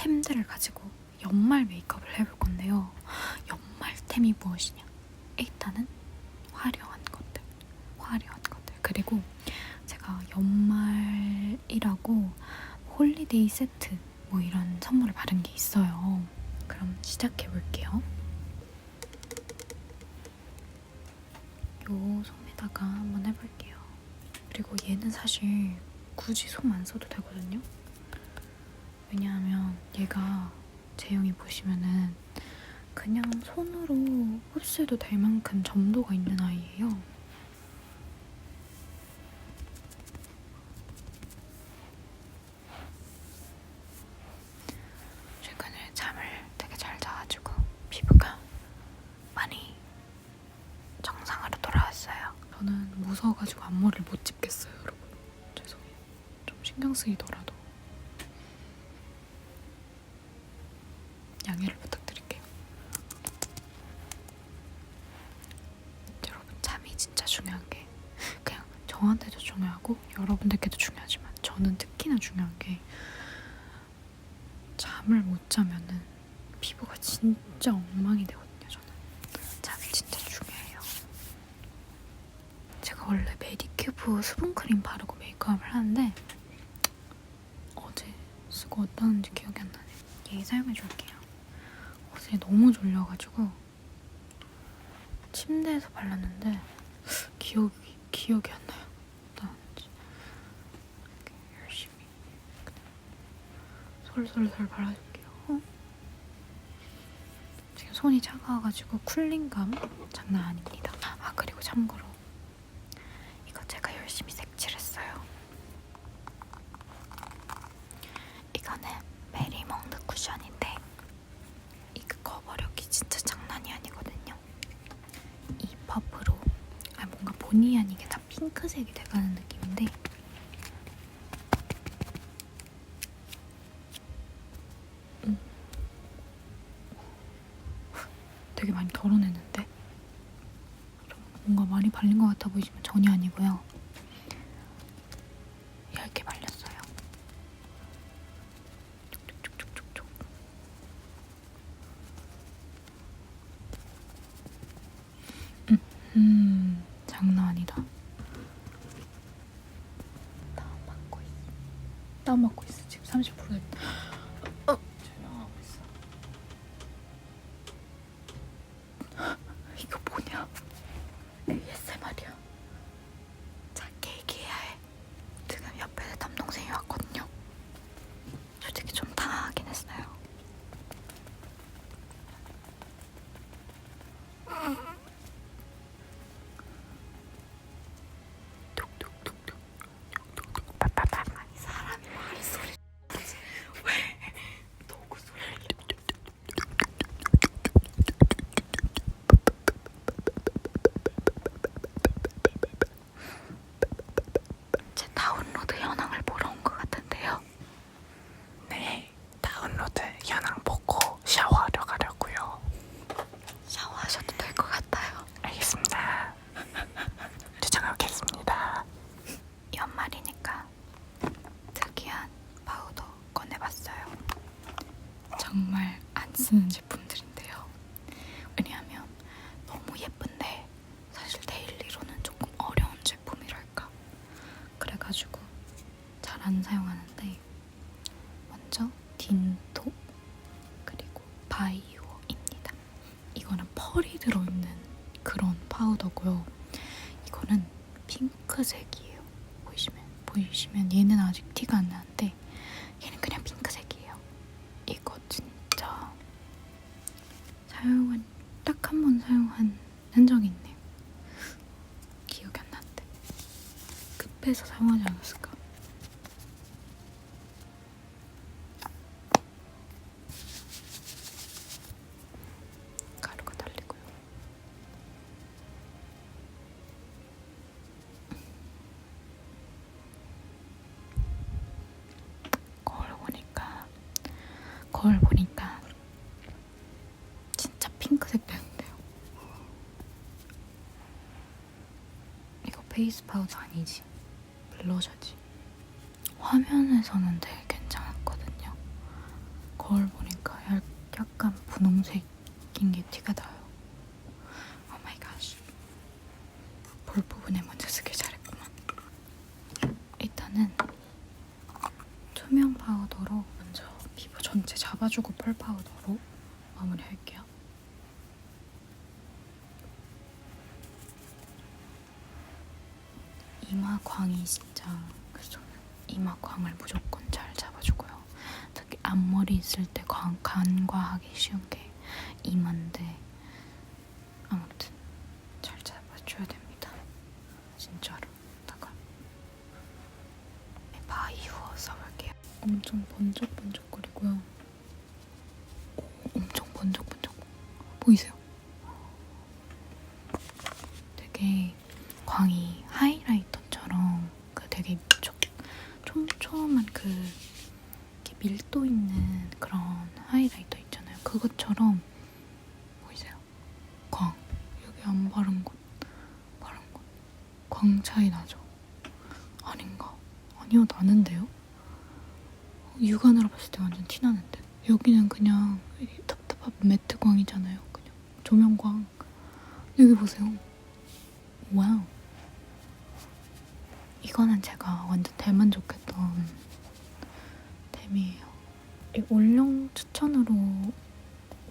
템들을 가지고 연말 메이크업을 해볼 건데요. 연말 템이 무엇이냐? 일단은 화려한 것들, 화려한 것들. 그리고 제가 연말이라고 홀리데이 세트 뭐 이런 선물을 받은 게 있어요. 그럼 시작해 볼게요. 요 솜에다가 한번 해볼게요. 그리고 얘는 사실 굳이 솜 안 써도 되거든요. 왜냐하면 얘가 제형이 보시면은 그냥 손으로 흡수해도 될 만큼 점도가 있는 아이예요. 최근에 잠을 되게 잘 자가지고 피부가 많이 정상으로 돌아왔어요. 저는 무서워가지고 앞머리를 못 짚겠어요, 여러분. 죄송해요. 좀 신경 쓰이더라도 양해를 부탁드릴게요. 여러분 잠이 진짜 중요한 게 그냥 저한테도 중요하고 여러분들께도 중요하지만 저는 특히나 중요한 게 잠을 못 자면은 피부가 진짜 엉망이 되거든요. 저는 잠이 진짜 중요해요. 제가 원래 메디큐브 수분크림 바르고 메이크업을 하는데 어제 쓰고 어떠는지 기억이 안 나네. 얘 사용해 줄게요. 어제 너무 졸려가지고 침대에서 발랐는데 기억이 기억이 안 나요. 어떠는지 이렇게 열심히 솔솔솔 발라줄게요. 어? 지금 손이 차가워가지고 쿨링감 장난 아닙니다. 아 그리고 참고로 이거 제가 열심히 색칠했어요. 이거는 메리몽드 쿠션인데 이거 커버력이 진짜 장난이 아니거든요. 이 퍼프로 아 뭔가 본의 아니게 다 핑크색이 돼가는 느낌인데 음. 되게 많이 덜어냈는데 좀 뭔가 많이 발린 것 같아 보이지만 전혀 아니고요. 얇게 발렸어요. 쭉쭉쭉쭉쭉. 음, 음, 장난 아니다. 다운 받고 있어. 다운 받고 있어. 지금 30% 됐다. 어, 촬영하고 있어. 이거 뭐냐? ASMR이야. 작게 얘기해야 해. 지금 옆에 남동생이 왔거든요. 솔직히 좀 당황하긴 했어요. 사람이 말이 소리 왜 도구 소리 제 다운로드 현황을 보러 온 것 같은데요. 네, 다운로드 현황 보고 샤워하러 가려고요. 샤워하셔도 될 것 같아요. 알겠습니다. 도착하겠습니다. 연말이니까 특이한 파우더 꺼내봤어요. 정말 안 쓰는 제품들인데요. 왜냐하면 너무 예쁜데 사실 데일리로는 조금 어려운 제품이랄까. 그래가지고 잘 안 사용하는데 먼저 딘토 그리고 바이오입니다. 이거는 펄이 들어있는 그런 파우더고요. 이거는 핑크색이에요. 보이시면 보이시면 얘는 아직 티가 안 나는데 얘는 그냥 핑크색이에요. 이거 진짜 사용한 딱 한 번 사용한. 기억이 안 나는데 급해서 사용하지 않았을까? 가루가 달리고요. 거울 보니까 거울 보니까 진짜 핑크색 되는데요. 이거 페이스 파우더 아니지? 블러셔지. 화면에서는 되게 괜찮았거든요. 거울 보니까 약- 약간 분홍색인 게 티가 나요. 오 마이 갓. 볼 부분에 먼저 쓰길 잘했구만. 일단은 투명 파우더로 먼저 피부 전체 잡아주고 펄 파우더로 마무리할게요. 이마광이 진짜 그래서 이마 광을 무조건 잘 잡아주고요. 특히 앞머리 있을 때 광, 간과하기 쉬운 게 이마인데 아무튼 잘 잡아줘야 됩니다. 진짜로. 다가 바이오 써볼게요. 엄청 번쩍번쩍거리고요. 오, 엄청 번쩍번쩍 보이세요? 되게 광이 하이라이터처럼 그 되게 초, 촘촘한 그 이렇게 밀도 있는 그런 하이라이터 있잖아요. 그것처럼 보이세요? 광 여기 안 바른 곳, 바른 곳, 광 차이 나죠? 아닌가? 아니요 나는데요? 육안으로 봤을 때 완전 티 나는데 여기는 그냥 이게 텁텁한 매트 광이잖아요. 그냥 조명광 여기 보세요. 와우. 이거는 제가 완전 대만족했던 템이에요. 이 올영 추천으로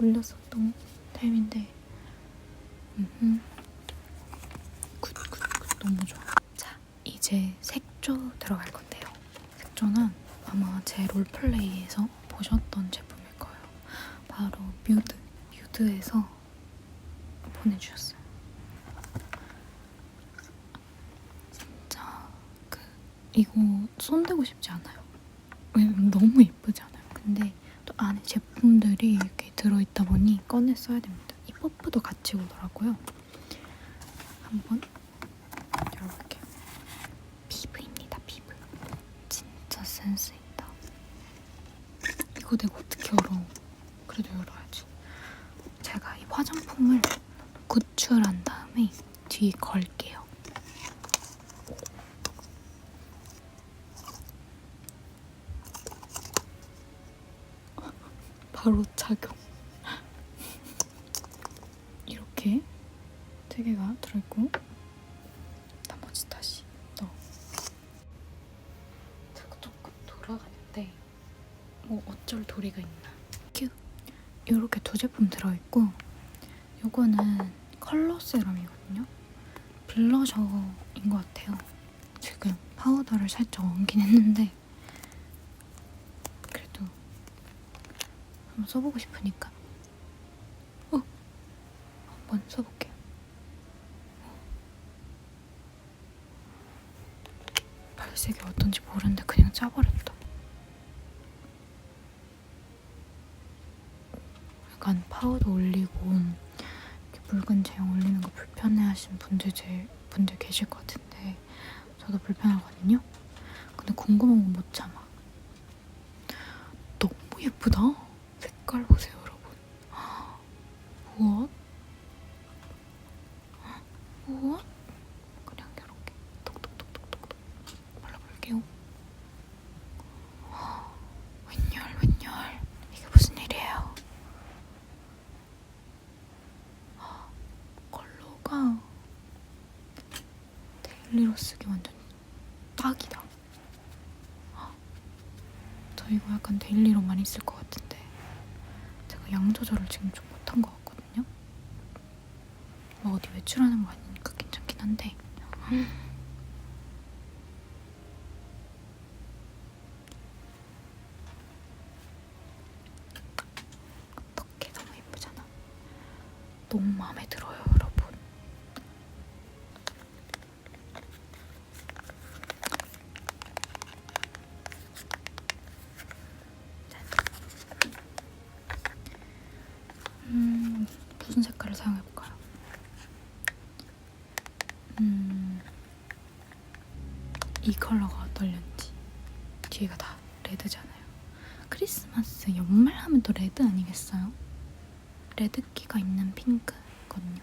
올렸었던 템인데, 음흠. 너무 좋아. 자, 이제 색조 들어갈 건데요. 색조는 아마 제 롤플레이에서 보셨던 제품일 거예요. 바로 뮤드. 뮤드에서 보내주셨어요. 진짜 그 이거 손대고 싶지 않아요. 왜냐면 너무 예쁘지 않아요. 근데 또 안에 제품들이 이렇게 들어있다 보니 꺼내 써야 됩니다. 이 퍼프도 같이 오더라고요. 한번 열어볼게요. 피부입니다, 피부. 진짜 센스 있다. 이거 내가 어떻게 열어? 그래도 열어야지. 제가 이 화장품을 구출한 뒤에 걸게요. 바로 착용. 이렇게 세 개가 들어있고 나머지 다시 넣어. 자꾸 조금 돌아가는데 뭐 어쩔 도리가 있나. 큐. 이렇게 두 제품 들어있고 요거는 컬러 세럼이거든요. 블러셔인 것 같아요. 지금 파우더를 살짝 얹긴 했는데 그래도 한번 써보고 싶으니까 어 한번 써볼게요. 발색이 어떤지 모르는데 그냥 짜버렸다. 약간 파우더 올리고 이렇게 묽은 제형 올리는 거 불편해하시는 분들 제 분들 계실 것 같은데 저도 불편하거든요. 근데 궁금한 건 못 참아. 너무 예쁘다. 색깔 보세요, 여러분. 무엇? 그냥 이렇게 톡톡톡톡톡톡 발라볼게요. 웬열, 웬열. 이게 무슨 일이에요? 컬러가 데일리로 쓰기 완전 딱이다. 저 이거 약간 데일리로 많이 쓸 것 같은데 제가 양 조절을 지금 좀 못한 것 같거든요. 뭐 어디 외출하는 거 아니니까 괜찮긴 한데 어떻게 너무 예쁘잖아. 너무 마음에 들어요, 여러분. 음, 무슨 색깔을 사용해볼까요? 음, 이 컬러가 어떨련지. 뒤가 다 레드잖아요. 크리스마스 연말 하면 또 레드 아니겠어요? 레드기가 있는 핑크거든요.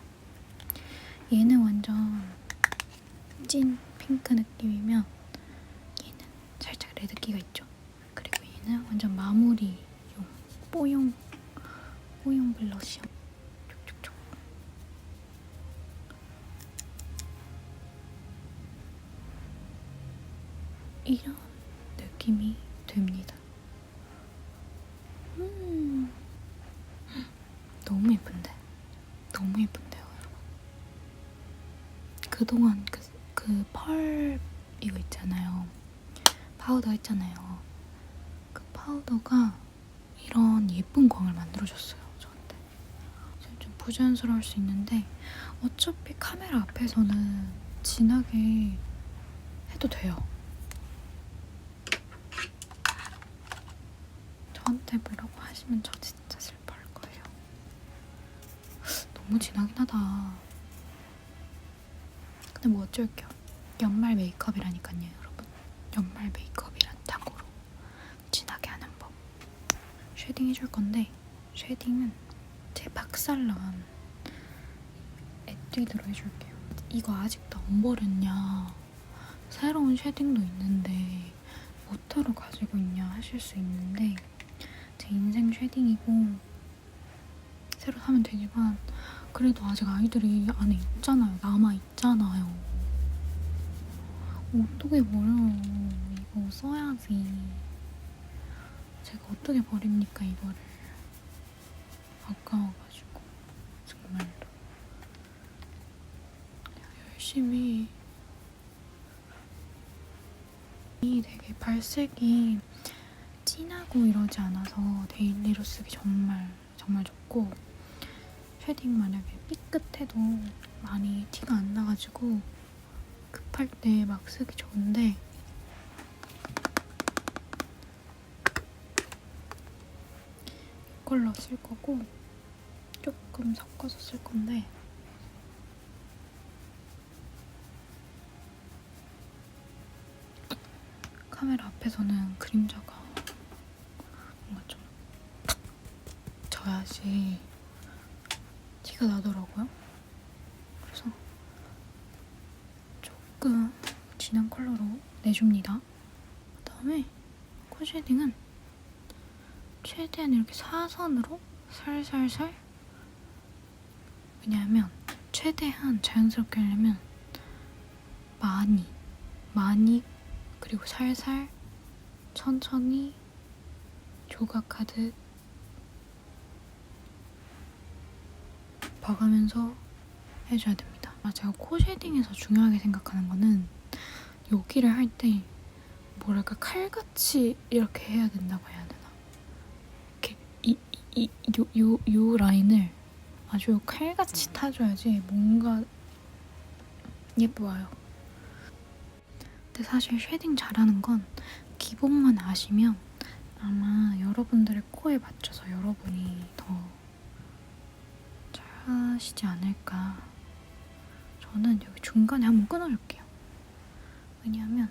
얘는 완전 찐 핑크 느낌이면 얘는 살짝 레드기가 있죠. 그리고 얘는 완전 마무리용 뽀용 뽀용 블러셔 촉 느낌이 됩니다. 음, 너무 예쁜데? 너무 예쁜데요, 여러분? 그동안 그, 그 펄 이거 있잖아요. 파우더 있잖아요. 그 파우더가 이런 예쁜 광을 만들어줬어요, 저한테. 좀 부자연스러울 수 있는데 어차피 카메라 앞에서는 진하게 해도 돼요. 뭐라고 하시면 저 진짜 슬퍼할 거예요. 너무 진하긴 하다. 근데 뭐 어쩔게요. 연말 메이크업이라니까요, 여러분. 연말 메이크업이란 참고로 진하게 하는 법. 쉐딩 해줄 건데 쉐딩은 제 박살난 에뛰드로 해줄게요. 이거 아직도 안 버렸냐? 새로운 쉐딩도 있는데 뭐터로 가지고 있냐 하실 수 있는데 제 인생 쉐딩이고 새로 사면 되지만 그래도 아직 아이들이 안에 있잖아요. 남아 있잖아요. 어떻게 버려요? 이거 써야지. 제가 어떻게 버립니까 이거를? 아까워가지고 정말로 열심히 이 되게 발색이 진하고 이러지 않아서 데일리로 쓰기 정말 정말 좋고 쉐딩 만약에 삐끗해도 많이 티가 안 나가지고 급할 때 막 쓰기 좋은데 이걸로 쓸 거고 조금 섞어서 쓸 건데 카메라 앞에서는 그림자가 좀 져야지 티가 나더라고요. 그래서 조금 진한 컬러로 내줍니다. 그다음에 코 쉐딩은 최대한 이렇게 사선으로 살살살 왜냐하면 최대한 자연스럽게 하려면 많이 많이 그리고 살살 천천히 조각하듯 봐가면서 해줘야 됩니다. 아, 제가 코 쉐딩에서 중요하게 생각하는 거는 여기를 할 때 뭐랄까 칼같이 이렇게 해야 된다고 해야 되나? 이렇게 이 이 요 요 요 라인을 아주 칼같이 타줘야지 뭔가 예뻐요. 근데 사실 쉐딩 잘하는 건 기본만 아시면 아마 여러분들의 코에 맞춰서 여러분이 더잘 하시지 않을까. 저는 여기 중간에 한번 끊어줄게요. 왜냐하면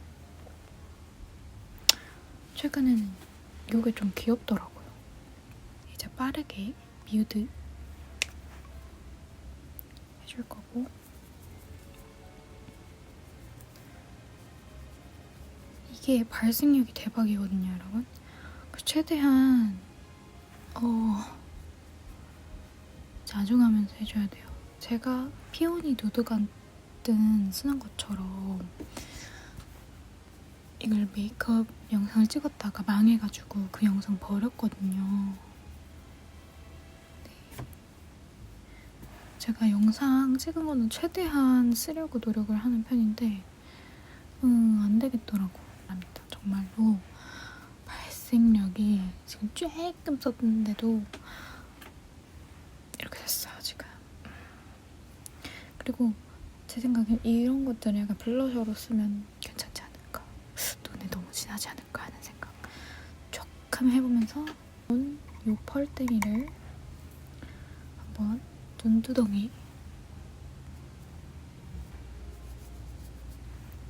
최근에는 이게 좀 귀엽더라고요. 이제 빠르게 뮤드 해줄 거고 이게 발색력이 대박이거든요, 여러분. 그 최대한 어 자중하면서 해줘야 돼요. 제가 피오니 누드간든 쓰는 것처럼 이걸 메이크업 영상을 찍었다가 망해가지고 그 영상 버렸거든요. 네. 제가 영상 찍은 거는 최대한 쓰려고 노력을 하는 편인데, 음, 안 되겠더라고. 합니다. 정말로 발색력이 지금 조금 썼는데도 이렇게 됐어요, 지금. 그리고 제 생각엔 이런 것들은 약간 블러셔로 쓰면 괜찮지 않을까. 눈에 너무 진하지 않을까 하는 생각. 조금 해보면서 이 펄땡이를 한번 눈두덩이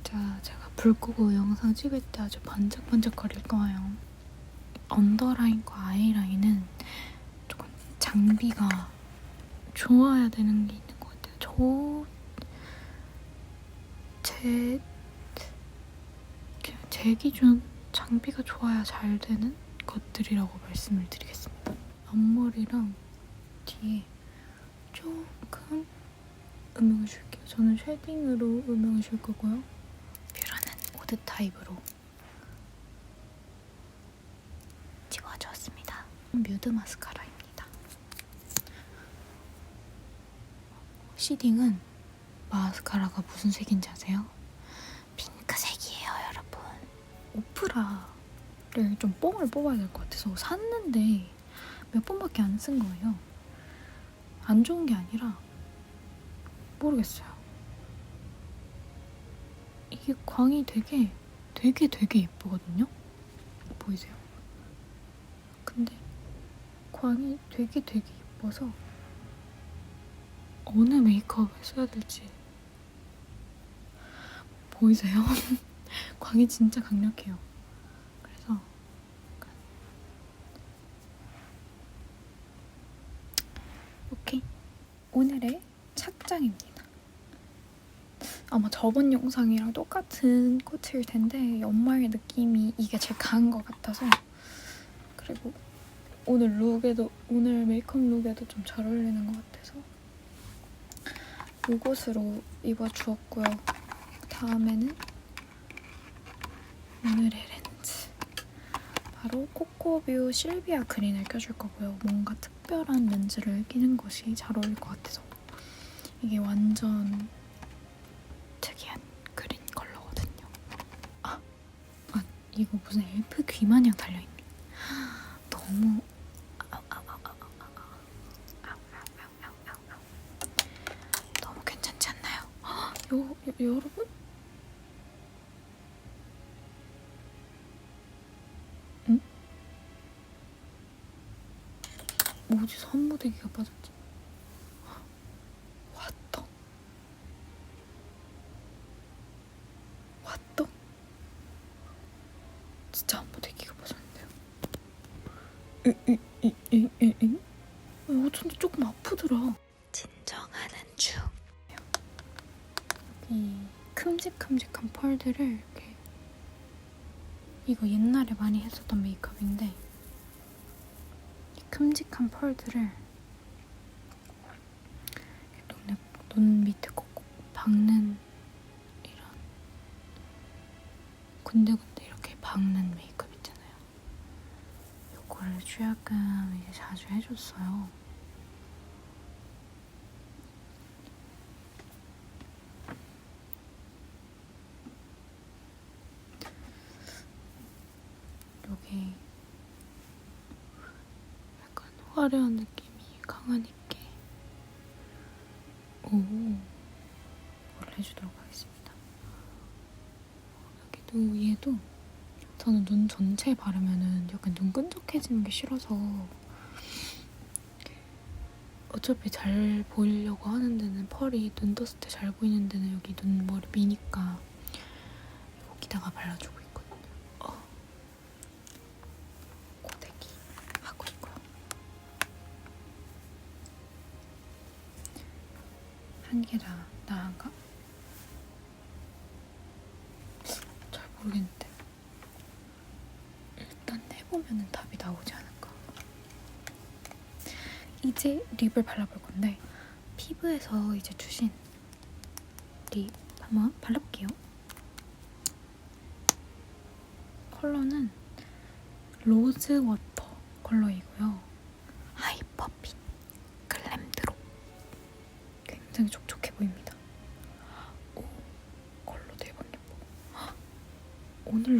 자, 제가 불 끄고 영상 찍을 때 아주 반짝반짝 거릴 거예요. 언더라인과 아이라인은 조금 장비가 좋아야 되는 게 저, 제, 제 기준 장비가 좋아야 잘 되는 것들이라고 말씀을 드리겠습니다. 앞머리랑 뒤에 조금 음영을 줄게요. 저는 쉐딩으로 음영을 줄 거고요. 뷰러는 오드 타입으로 지워주었습니다. 뮤드 마스카라입니다. 시딩은 마스카라가 무슨 색인지 아세요? 핑크색이에요, 여러분. 오프라를 좀 뽕을 뽑아야 될 것 같아서 샀는데 몇 번밖에 안 쓴 거예요. 안 좋은 게 아니라 모르겠어요. 이게 광이 되게 되게 되게 예쁘거든요. 보이세요? 근데 광이 되게 되게 예뻐서 어느 메이크업에 써야 될지 보이세요? 광이 진짜 강력해요. 그래서 오케이 오늘의 착장입니다. 아마 저번 영상이랑 똑같은 코트일 텐데 연말 느낌이 이게 제일 강한 것 같아서 그리고 오늘 룩에도 오늘 메이크업 룩에도 좀 잘 어울리는 것 같아서 이것으로 입어주었고요. 다음에는 오늘의 렌즈 바로 코코뷰 실비아 그린을 껴줄 거고요. 뭔가 특별한 렌즈를 끼는 것이 잘 어울릴 것 같아서 이게 완전 특이한 그린 컬러거든요. 아, 아 이거 무슨 엘프 귀 마냥 달려있네. 너무 아우, 아우, 아우, 아우, 아우, 아우. 아우, 아우, 아우, 아우, 아우. 너무 괜찮지 않나요? 여러분? 응? 뭐지 선무대기가 빠졌지? 왔다. 왔다. 진짜 선무대기가 빠졌는데요. 에에에에에 어쩐지 조금 아프더라. 진정하는 중. 이 큼직큼직한 펄들을 이렇게 이거 옛날에 많이 했었던 메이크업인데 이 큼직한 펄들을 눈에 눈 밑에 꼭꼭 박는 이런 군데군데 이렇게 박는 메이크업 있잖아요. 요거를 주약금 이제 자주 해줬어요. 여기 약간 화려한 느낌이 강하니까 오. 이걸 해주도록 하겠습니다. 여기도 얘도 저는 눈 전체에 바르면은 약간 눈 끈적해지는 게 싫어서 어차피 잘 보이려고 하는 데는 펄이 눈 떴을 때 잘 보이는 데는 여기 눈머리 미니까 여기다가 발라주고 있거든요. 어. 고데기 하고 있고요. 한개다 나은가? 잘 모르겠는데 일단 해보면 답이 나오지 않을까. 이제 립을 발라볼 건데 피부에서 이제 주신 립 한번 발라볼게요. 컬러는 로즈 워터 컬러이고요. 하이퍼핏 글램드로 굉장히 촉촉해 보입니다. 오, 컬러 대박 예뻐. 헉, 오늘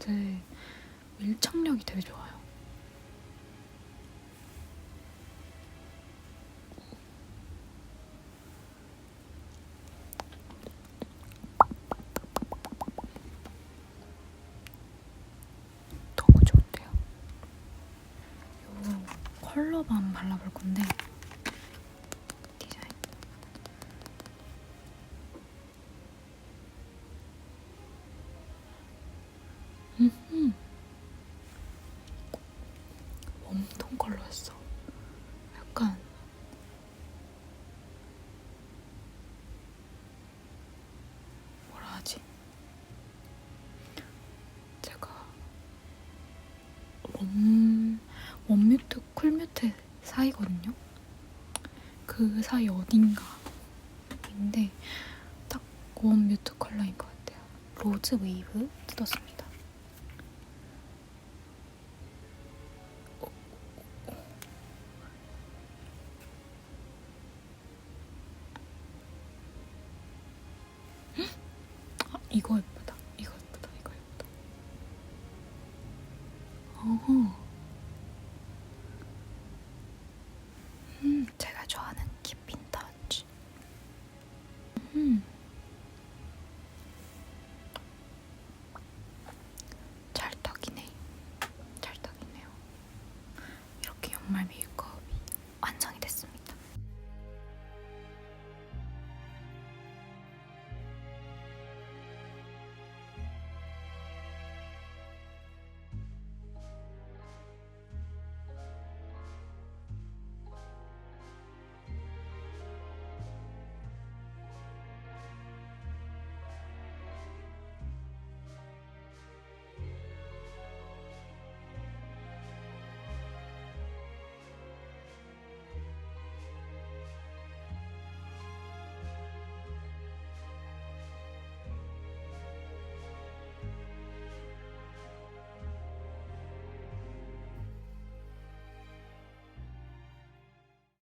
하는데 밀착력이 되게 좋아요. 너무 좋은데요? 요 컬러만 발라볼 건데 웜뮤트 쿨뮤트 사이거든요. 그 사이 어딘가인데 딱 웜뮤트 컬러인 것 같아요. 로즈 웨이브 뜯었습니다.